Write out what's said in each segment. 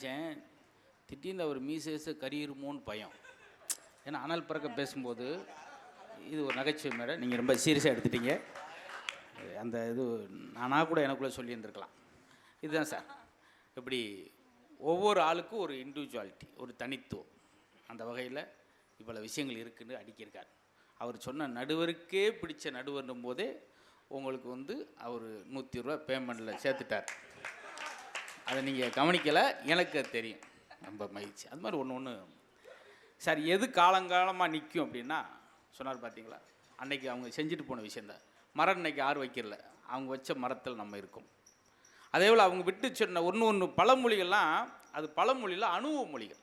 நினச்சேன் திடீர்னு அவர் மீசேஸு கரியிருமோன்னு பயம். ஏன்னா அனல் பறக்க பேசும்போது இது ஒரு நகைச்சுவை மேடம் நீங்கள் ரொம்ப சீரியஸாக எடுத்துட்டீங்க. அந்த இது நானாக கூட எனக்குள்ளே சொல்லியிருந்துருக்கலாம். இதுதான் சார். இப்படி ஒவ்வொரு ஆளுக்கும் ஒரு இண்டிவிஜுவாலிட்டி ஒரு தனித்துவம். அந்த வகையில் இவ்வளோ விஷயங்கள் இருக்குன்னு அடிக்கியிருக்கார். அவர் சொன்ன நடுவருக்கே பிடிச்ச நடுவர்னும் போதே உங்களுக்கு வந்து அவர் நூற்றி ரூபா பேமெண்ட்டில் சேர்த்துட்டார். அதை நீங்கள் கவனிக்கலை எனக்கு தெரியும். ரொம்ப மகிழ்ச்சி. அது மாதிரி ஒன்று ஒன்று சார் எது காலங்காலமாக நிற்கும் அப்படின்னா சொன்னார் பார்த்தீங்களா அன்னைக்கு அவங்க செஞ்சுட்டு போன விஷயந்தான் மரம் இன்னைக்கு ஆறு வைக்கிறல அவங்க வச்ச மரத்தில் நம்ம இருக்கோம். அதே போல் அவங்க விட்டு சொன்ன ஒன்று ஒன்று பழமொழிகள்லாம் அது பழமொழியில் அனுபவ மொழிகள்.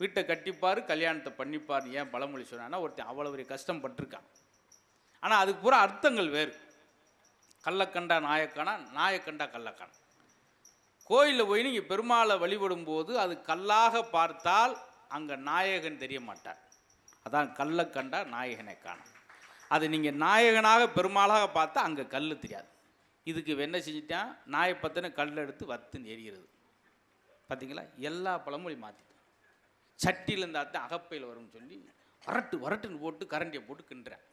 வீட்டை கட்டிப்பார் கல்யாணத்தை பண்ணிப்பார் ஏன் பழமொழி சொன்னான்னா ஒருத்தன் அவ்வளோ பெரிய கஷ்டம் பட்டிருக்கான். ஆனால் அதுக்கு பூரா அர்த்தங்கள் வேறு. கள்ளக்கண்டா நாயக்கானா நாயக்கண்டா கள்ளக்கானா. கோயிலில் போய் நீங்கள் பெருமாளை வழிபடும் போது அது கல்லாக பார்த்தால் அங்கே நாயகன் தெரிய மாட்டார். அதான் கல்லை கண்டா நாயகனை காணும். அது நீங்கள் நாயகனாக பெருமாளாக பார்த்தா அங்கே கல் தெரியாது. இதுக்கு என்ன செஞ்சிட்டான்? நாயை கல் எடுத்து வத்துன்னு எரிகிறது பார்த்தீங்களா எல்லா பழமொழி மாற்றிட்டேன் சட்டியில் இருந்தால் தான் அகப்பையில் வரும்னு சொல்லி வரட்டு வரட்டுன்னு போட்டு கரண்டியை போட்டு கிண்டுறேன்.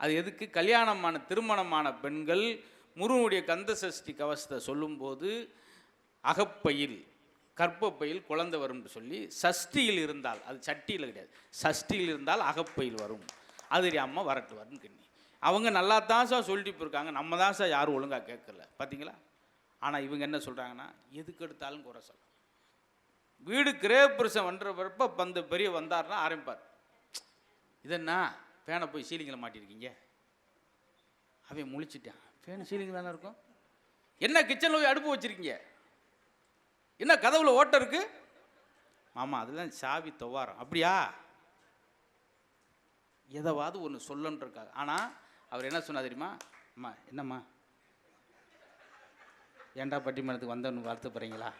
அது எதுக்கு? கல்யாணமான திருமணமான பெண்கள் முருகனுடைய கந்த சஷ்டி கவசத்தை சொல்லும்போது அகப்பையில் கற்பப்பையில் குழந்தை வரும்னு சொல்லி சஷ்டியில் இருந்தால் அது சட்டியில் கிடையாது. சஷ்டியில் இருந்தால் அகப்பையில் வரும். அது அம்மா வரட்டு வரும்னு கிண்ணி. அவங்க நல்லா தான் சார் சொல்லிட்டு போயிருக்காங்க. நம்ம தான் சார் யாரும் ஒழுங்காக கேட்கல. பார்த்தீங்களா ஆனால் இவங்க என்ன சொல்கிறாங்கன்னா எதுக்கு எடுத்தாலும் குறை சொல்ல வீடு கிரேபுருஷன் வன்றப்ப பந்த பெரிய வந்தார்னா ஆரம்பிப்பார். இதென்னா? ஃபேனை போய் சீலிங்கில் மாட்டியிருக்கீங்க அவன் முழிச்சிட்டான். ஃபேன் சீலிங் தானே இருக்கும்? என்ன கிச்சனில் போய் அடுப்பு வச்சுருக்கீங்க? என்ன கதவுல ஓட்டம் இருக்கு? மாமா அதெல்லாம் சாவி துவாரம். அப்படியா? எதவாவது ஒன்று சொல்லன்றிருக்காங்க ஆனால் அவர் என்ன சொன்னா தெரியுமா? அம்மா என்னம்மா? ஏண்டா பட்டிமன்றத்துக்கு வந்தவனு போகிறீங்களா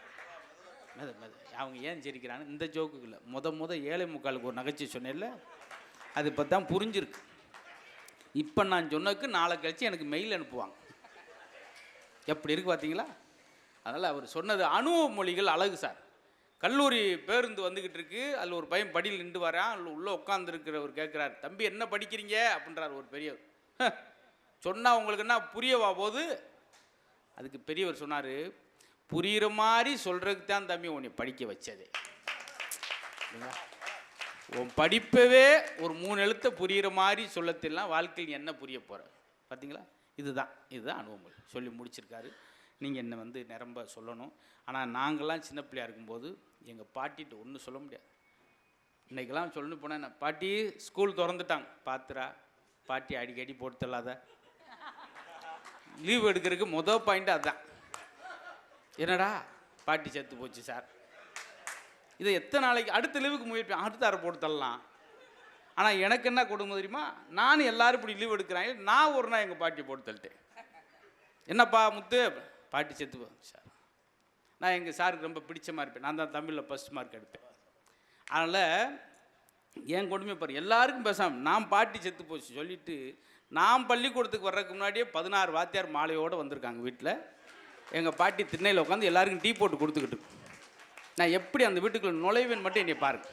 மெத மெத. அவங்க ஏன் சிரிக்கிறாங்க இந்த ஜோக்குக்கு இல்லை. முத முத ஏழை முக்காலுக்கு ஒரு நகைச்சுவை சொன்னேன்ல. அது இப்போ தான் புரிஞ்சிருக்கு. இப்போ நான் சொன்னதுக்கு நாளை கழிச்சு எனக்கு மெயில் அனுப்புவாங்க. எப்படி இருக்கு பார்த்தீங்களா அதனால் அவர் சொன்னது அனுபவ மொழிகள் அழகு சார். கல்லூரி பேருந்து வந்துக்கிட்டு இருக்கு அதில் ஒரு பையன் படியில் நின்று வரான் அதில் உள்ளே உட்காந்துருக்கிறவர் கேட்குறாரு தம்பி என்ன படிக்கிறீங்க? அப்படின்றார் ஒரு பெரியவர். சொன்னால் உங்களுக்கு என்ன புரியவா போது? அதுக்கு பெரியவர் சொன்னார் புரிகிற மாதிரி சொல்கிறதுக்கு தான் தம்பி உன்னை படிக்க வச்சது. சரிங்களா? உன் படிப்பவே ஒரு மூணு எழுத்தை புரிகிற மாதிரி சொல்லத்திலாம் வாழ்க்கையில் என்ன புரிய போகிற பார்த்தீங்களா இதுதான் இதுதான் அனுபவங்கள் சொல்லி முடிச்சிருக்காரு. நீங்கள் என்ன வந்து நிரம்ப சொல்லணும். ஆனால் நாங்கள்லாம் சின்ன பிள்ளையா இருக்கும்போது எங்கள் பாட்டிகிட்ட ஒன்றும் சொல்ல முடியாது. இன்றைக்கெல்லாம் சொல்லணும் போனால் என்ன பாட்டி ஸ்கூல் திறந்துட்டாங்க. பாத்திரா பாட்டி அடிக்கடி போட்டு தள்ளாத. லீவ் எடுக்கிறதுக்கு மொதல் பாயிண்ட் அதுதான் என்னடா பாட்டி செத்து போச்சு சார். இதை எத்தனை நாளைக்கு அடுத்த லீவுக்கு முயற்சி அடுத்த அரை போட்டு தள்ளலாம். ஆனால் எனக்கு என்ன கொடுமை தெரியுமா? நானும் எல்லாரும் இப்படி லீவ் எடுக்கிறாங்க. நான் ஒரு நாள் எங்கள் பாட்டி போட்டு தள்ளிட்டேன். என்னப்பா முத்து பாட்டி செத்து போகும் சார். நான் எங்கள் சாருக்கு ரொம்ப பிடிச்சமாக இருப்பேன். நான் தான் தமிழில் ஃபஸ்ட் மார்க் எடுப்பேன். அதனால் என் கொடுமை பாரு எல்லாருக்கும் பேசாமல் நான் பாட்டி செத்து போச்சு சொல்லிட்டு நான் பள்ளிக்கூடத்துக்கு வர்றதுக்கு முன்னாடியே பதினாறு வாத்தியார் மாலையோடு வந்திருக்காங்க வீட்டில் எங்கள் பாட்டி திண்ணையில் உட்காந்து எல்லாருக்கும் டீ போட்டு கொடுத்துக்கிட்டு நான் எப்படி அந்த வீட்டுக்குள்ள நுழைவேன் மட்டும் என்னை பாருங்க.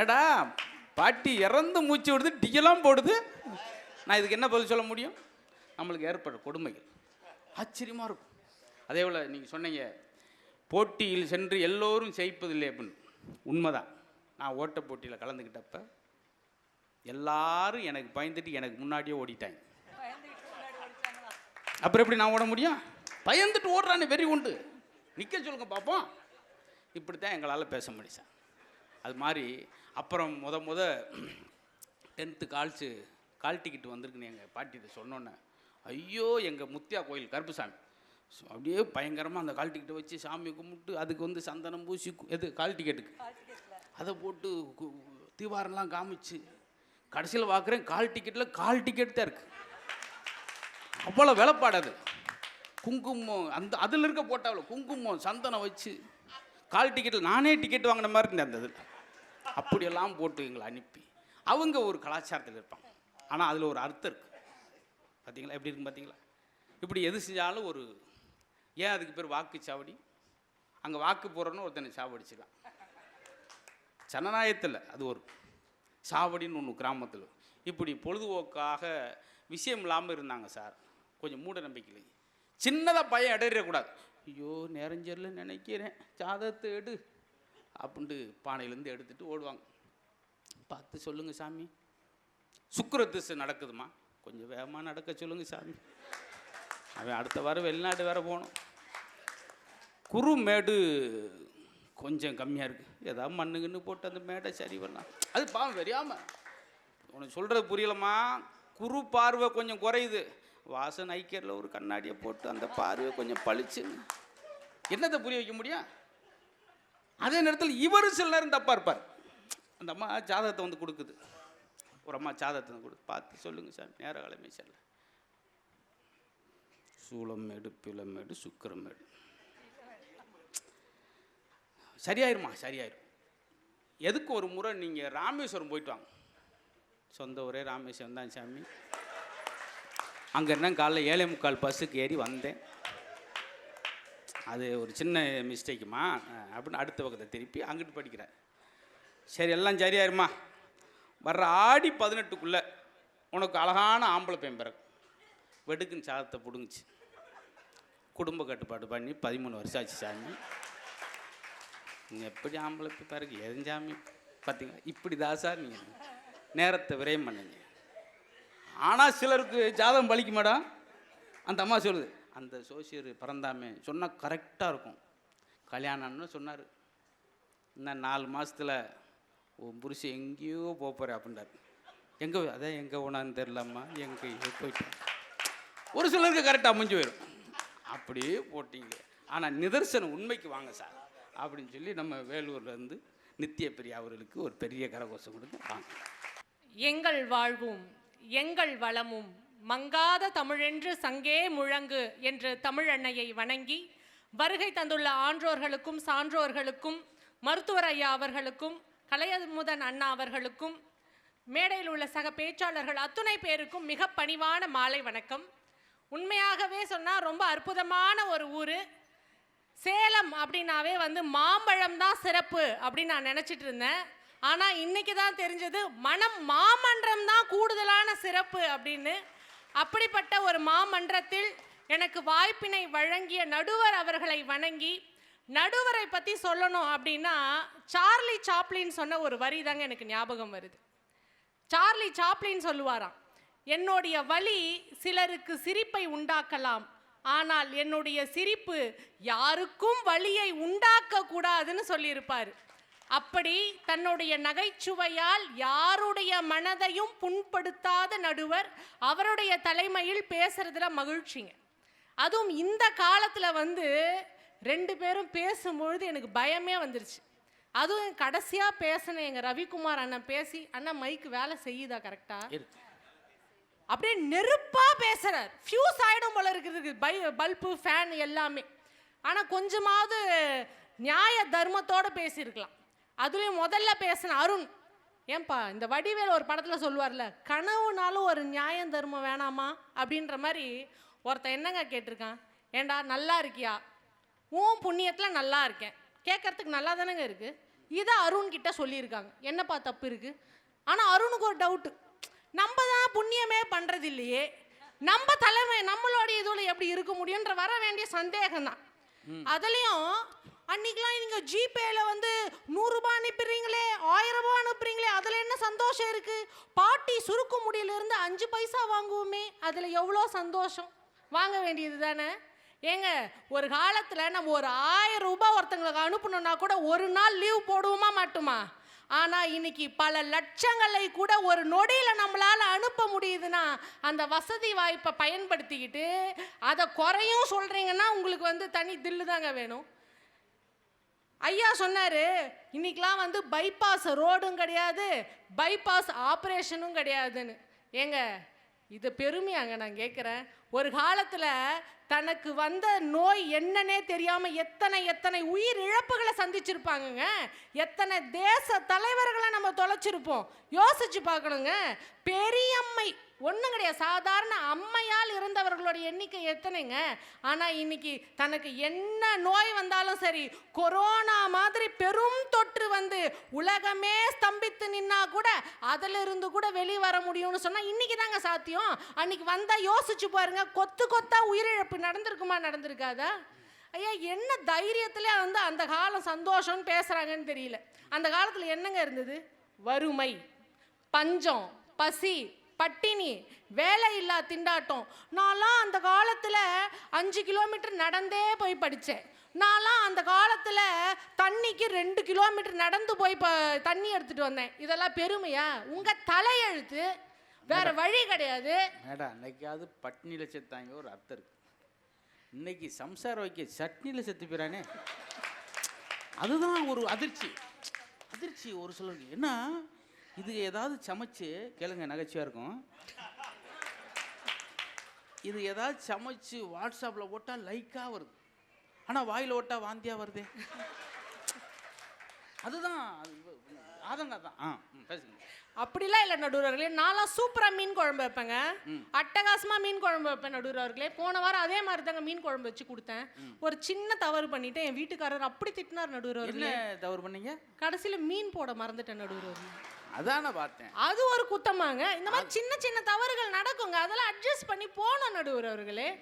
ஏடா பாட்டி இறந்து மூச்சு விடுது டீயெல்லாம் போடுது. நான் இதுக்கு என்ன பதில் சொல்ல முடியும்? நம்மளுக்கு ஏற்படுற கொடுமைகள். ஆச்சரியமாக இருக்கும். அதே போல் நீங்கள் சொன்னீங்க போட்டியில் சென்று எல்லோரும் ஜெயிப்பதில்லை அப்படின்னு. உண்மைதான். நான் ஓட்ட போட்டியில் கலந்துக்கிட்டப்ப எல்லாரும் எனக்கு பயந்துட்டு எனக்கு முன்னாடியே ஓடிட்டாங்க. அப்புறம் எப்படி நான் ஓட முடியும்? பயந்துட்டு ஓடுறானே வெறி உண்டு. நிற்க சொல்லுங்க பார்ப்போம் இப்படி தான் எங்களால் பேச முடியும் சார். அது மாதிரி அப்புறம் முத முத டென்த்து கால்ஸு கால் டிக்கெட் வந்திருக்குன்னு எங்கள் பாட்டிகிட்ட சொன்னோன்னே ஐயோ எங்கள் முத்தியா கோயில் கருப்புசாமி. ஸோ அப்படியே பயங்கரமாக அந்த கால் டிக்கெட்டை வச்சு சாமி கும்பிட்டு அதுக்கு வந்து சந்தனம் பூசி எது கால் டிக்கெட்டுக்கு அதை போட்டு தீவாரம்லாம் காமிச்சு கடைசியில் பார்க்குறேன் கால் டிக்கெட்டில் கால் டிக்கெட் தான் இருக்குது அவ்வளோ வேலைப்பாடு அது. குங்குமம் அந்த அதில் இருக்க போட்டாவில் குங்குமம் சந்தனம் வச்சு கால் டிக்கெட்டில் நானே டிக்கெட் வாங்கின மாதிரி இருந்தேன் அந்த இதில். அப்படியெல்லாம் போட்டு எங்களை அனுப்பி. அவங்க ஒரு கலாச்சாரத்தில் இருப்பாங்க. ஆனால் அதில் ஒரு அர்த்தம் இருக்குது பார்த்தீங்களா எப்படி இருக்கு பார்த்தீங்களா இப்படி எது செஞ்சாலும் ஒரு ஏன் அதுக்கு பேர் வாக்குச்சாவடி அங்கே வாக்கு போடுறன்னு ஒருத்தனை சாவடிச்சுக்கலாம் ஜனநாயகத்தில் அது ஒரு சாவடின்னு ஒன்று கிராமத்தில். இப்படி பொழுதுபோக்காக விஷயம் இல்லாமல் இருந்தாங்க சார். கொஞ்சம் மூட நம்பிக்கை சின்னதாக பையன் இடையிடக்கூடாது ஐயோ நேரஞ்சரில் நினைக்கிறேன். ஜாதகத்தை எடு. அப்படின்ட்டு பானையிலேருந்து எடுத்துகிட்டு ஓடுவாங்க. பார்த்து சொல்லுங்கள் சாமி. சுக்கர திசை நடக்குதுமா கொஞ்சம் வேகமாக நடக்க சொல்லுங்கள் சாமி. அவன் அடுத்த வாரம் வெளிநாடு வேறு போகணும். குறுமேடு கொஞ்சம் கம்மியாக இருக்குது ஏதாவது மண்ணுங்கன்னு போட்டு அந்த மேடை சரி பண்ணலாம். அது பாவம் தெரியாமல் உனக்கு சொல்கிறது புரியலம்மா. குறு பார்வை கொஞ்சம் குறையுது. வாசன் ஐக்கியரில் ஒரு கண்ணாடியை போட்டு அந்த பார்வை கொஞ்சம் பளிச்சுன்னு என்னத்தை புரிய வைக்க முடியும்? அதே நேரத்தில் இவர் சில நேரம் தப்பாக இருப்பார். அந்த அம்மா ஜாதகத்தை வந்து கொடுக்குது. ஒரு அம்மா ஜாதகத்தை வந்து கொடுத்து பார்த்து சொல்லுங்க சார் நேர கிழமை செல்ல சூளமேடு பிளமேடு சுக்கரமேடு சரியாயிருமா? சரியாயிரும். எதுக்கு ஒரு முறை நீங்கள் ராமேஸ்வரம் போயிட்டு வாங்க. சொந்த ஊரே ராமேஸ்வரம் தான் சாமி. அங்கே என்ன காலைல ஏழை முக்கால் பஸ்ஸுக்கு ஏறி வந்தேன். அது ஒரு சின்ன மிஸ்டேக்குமா? அப்படின்னு அடுத்த பக்கத்தை திருப்பி அங்கிட்டு படிக்கிறேன். சரி எல்லாம் சரியாயிருமா? வர்ற ஆடி பதினெட்டுக்குள்ளே உனக்கு அழகான ஆம்பளை பையன் பிறகு வெடுக்குன்னு சாதத்தை பிடுங்குச்சு. குடும்ப கட்டுப்பாடு பண்ணி பதிமூணு வருஷம் ஆச்சு சாமி. நீங்கள் எப்படி ஆம்பளை போய் பாருங்க எரிஞ்சாமி பார்த்தீங்களா இப்படி தான் சார் நீங்கள் நேரத்தை விரயம் பண்ணுங்க. ஆனால் சிலருக்கு ஜாதகம் பலிக்க மேடம் அந்த அம்மா சொல்லுது அந்த சோசியர் பிறந்தாமே சொன்னால் கரெக்டாக இருக்கும். கல்யாணம்னு சொன்னார். இன்னும் நாலு மாதத்தில் உன் புருஷன் எங்கேயோ போப்பாரு அப்படின்றார். எங்கே அதான் எங்கே போனான்னு தெரிலம்மா எங்கே போயிட்டேன். ஒரு சிலருக்கு கரெக்டாக அமைஞ்சு போயிடும் அப்படியே போட்டிங்க ஆனால் நிதர்சனம் உண்மைக்கு வாங்க சார். அப்படின்னு சொல்லி நம்ம வேலூர்லேருந்து நித்திய பிரியா அவர்களுக்கு ஒரு பெரிய கரகோஷம் கொடுத்து வாங்க எங்கள் வாழ்வும் எங்கள் வளமும் மங்காத தமிழென்று சங்கே முழங்கு என்று தமிழன்னையை வணங்கி வருகை தந்துள்ள ஆன்றோர்களுக்கும் சான்றோர்களுக்கும் மருத்துவர் ஐயா அவர்களுக்கும் கலையமுதன் அண்ணா அவர்களுக்கும் மேடையில் உள்ள சக பேச்சாளர்கள் அத்துணை பேருக்கும் மிக பணிவான மாலை வணக்கம். உண்மையாகவே சொன்னால் ரொம்ப அற்புதமான ஒரு ஊர். சேலம் அப்படின்னாவே வந்து மாம்பழம் தான் சிறப்பு அப்படின்னு நான் நினச்சிட்டு இருந்தேன். ஆனால் இன்னைக்கு தான் தெரிஞ்சது மனம் மாமன்றம் தான் கூடுதலான சிறப்பு அப்படின்னு. அப்படிப்பட்ட ஒரு மாமன்றத்தில் எனக்கு வாய்ப்பினை வழங்கிய நடுவர் அவர்களை வணங்கி நடுவரை பற்றி சொல்லணும் அப்படின்னா சார்லி சாப்ளின் சொன்ன ஒரு வரி தாங்க எனக்கு ஞாபகம் வருது. சார்லி சாப்ளின் சொல்லுவாராம் என்னுடைய வழி சிலருக்கு சிரிப்பை உண்டாக்கலாம் ஆனால் என்னுடைய சிரிப்பு யாருக்கும் வழியை உண்டாக்க கூடாதுன்னு சொல்லியிருப்பார். அப்படி தன்னுடைய நகைச்சுவையால் யாருடைய மனதையும் புண்படுத்தாத நடுவர் அவருடைய தலைமையில் பேசுறதுல மகிழ்ச்சிங்க. அதுவும் இந்த காலத்தில் வந்து ரெண்டு பேரும் பேசும்பொழுது எனக்கு பயமே வந்துருச்சு. அதுவும் கடைசியாக பேசின எங்கள் ரவிக்குமார் அண்ணன் பேசி அண்ணன் மைக்கு வேலை செய்யுதா கரெக்டாக அப்படியே நெருப்பாக பேசுகிறார் ஃபியூஸ் ஆகிடும் போல இருக்குது பை பல்பு ஃபேன் எல்லாமே. ஆனால் கொஞ்சமாவது நியாய தர்மத்தோடு பேசியிருக்கலாம். அதுலேயும் முதல்ல பேசின அருண் ஏன்பா இந்த வடிவேல் ஒரு படத்தில் சொல்லுவார்ல கனவுனாலும் ஒரு நியாயம் தர்மம் வேணாமா? அப்படின்ற மாதிரி ஒருத்தன் என்னங்க கேட்டிருக்கான்? ஏண்டா நல்லா இருக்கியா? உன் புண்ணியத்தில் நல்லா இருக்கேன். கேட்கறதுக்கு நல்லா தானேங்க இருக்குது இதை அருண்கிட்ட சொல்லியிருக்காங்க. என்னப்பா தப்பு இருக்குது ஆனால் அருணுக்கு ஒரு டவுட்டு நம்ம தான் புண்ணியமே பண்றது இல்லையே நம்ம தலைமை நம்மளுடைய இதுல எப்படி இருக்க முடியுன்ற வர வேண்டிய சந்தேகம் தான் அதுலயும் அன்னைக்கெல்லாம் நீங்க ஜிபேல வந்து நூறு ரூபாய் அனுப்புறீங்களே ஆயிரம் ரூபாய் அனுப்புறீங்களே அதுல என்ன சந்தோஷம் இருக்கு? பாட்டி சுருக்கு முடியில இருந்து அஞ்சு பைசா வாங்குவோமே அதுல எவ்வளோ சந்தோஷம்? வாங்க வேண்டியது தானே? ஏங்க ஒரு காலத்துல நம்ம ஒரு ஆயிரம் ரூபாய் ஒருத்தங்களுக்கு அனுப்பணும்னா கூட ஒரு நாள் லீவ் போடுவோமா மாட்டோமா? ஆனால் இன்னைக்கு பல லட்சங்களை கூட ஒரு நொடியில் நம்மளால் அனுப்ப முடியுதுன்னா அந்த வசதி வாய்ப்பை பயன்படுத்திக்கிட்டு அதை குறையும் சொல்கிறீங்கன்னா உங்களுக்கு வந்து தனி தில்லு தாங்க வேணும். ஐயா சொன்னார் இன்னைக்கெலாம் வந்து பைபாஸ் ரோடும் கிடையாது பைபாஸ் ஆப்ரேஷனும் கிடையாதுன்னு. ஏங்க இது பெருமையாங்க நான் கேட்குறேன் ஒரு காலத்தில் தனக்கு வந்த நோய் என்னன்னே தெரியாமல் எத்தனை எத்தனை உயிர் இழப்புகளை சந்திச்சிருப்பாங்கங்க. எத்தனை தேச தலைவர்களை நம்ம தொலைச்சிருப்போம். யோசிச்சு பார்க்கணுங்க. பெரியம்மை ஒன்றும் கிடையாது. சாதாரண அம்மையால் இருந்தவர்களோட எண்ணிக்கை எத்தனைங்க? ஆனால் இன்னைக்கு தனக்கு என்ன நோய் வந்தாலும் சரி கொரோனா மாதிரி பெரும் தொற்று வந்து உலகமே ஸ்தம்பித்து நின்னா கூட அதிலிருந்து கூட வெளியே வர முடியும்னு சொன்னால் இன்னைக்கு தாங்க சாத்தியம். அன்னைக்கு வந்தால் யோசிச்சு பாருங்க கொத்து கொத்தா உயிரிழப்பு நடந்திருக்குமா நடந்திருக்காதா? ஐயா என்ன தைரியத்திலே வந்து அந்த காலம் சந்தோஷம்னு பேசுகிறாங்கன்னு தெரியல. அந்த காலத்தில் என்னங்க இருந்தது? வறுமை பஞ்சம் பசி பட்டினி வேலை இல்லா திண்டாட்டம். நான்லாம் அந்த காலத்தில் அஞ்சு கிலோமீட்டர் நடந்தே போய் படித்தேன் நான்லாம் அந்த காலத்தில் தண்ணிக்கு ரெண்டு கிலோமீட்டர் நடந்து போய் ப தண்ணி எடுத்துகிட்டு வந்தேன். இதெல்லாம் பெருமையா? உங்கள் தலையெழுத்து வேற வழி கிடையாது. மேடம் அன்னைக்காவது பட்னியில் செத்தாங்க ஒரு அர்த்தம் இருக்கு. இன்னைக்கு சம்சாரம் வைக்க சட்னியில் செத்து போயிறானே. அதுதான் ஒரு அதிர்ச்சி. அதிர்ச்சி ஒரு சிலருக்கு. என்ன இது ஏதாவது சமைச்சு கேளுங்க நகைச்சுவையாக இருக்கும். இது ஏதாவது சமைச்சு வாட்ஸ்அப்பில் போட்டால் லைக்காக வருது. ஆனால் வாயில் ஓட்டா வாந்தியாக வருதே? அதுதான் அது ஆதங்கம் தான். ஆ பேசுங்க. அப்படிலாம் இல்லை நடுவர்களே நான்லாம் சூப்பராக மீன் குழம்பு வைப்பேங்க. அட்டகாசமாக மீன் குழம்பு வைப்பேன் நடுவர்களே போன வாரம் அதே மாதிரி தாங்க மீன் குழம்பு வச்சு கொடுத்தேன். ஒரு சின்ன தவறு பண்ணிட்டேன். என் வீட்டுக்காரர் அப்படி திட்டினார் நடுவர்களே தவறு பண்ணீங்க? கடைசியில் மீன் போட மறந்துட்டேன் நடுவர்களே அதான பார்த்தேன். அது ஒரு குத்தமாங்க. இந்த மாதிரி சின்ன சின்ன தவறுகள் நடக்குங்க. அதெல்லாம் அட்ஜஸ்ட் பண்ணி போன நடுவர் அவர்களே.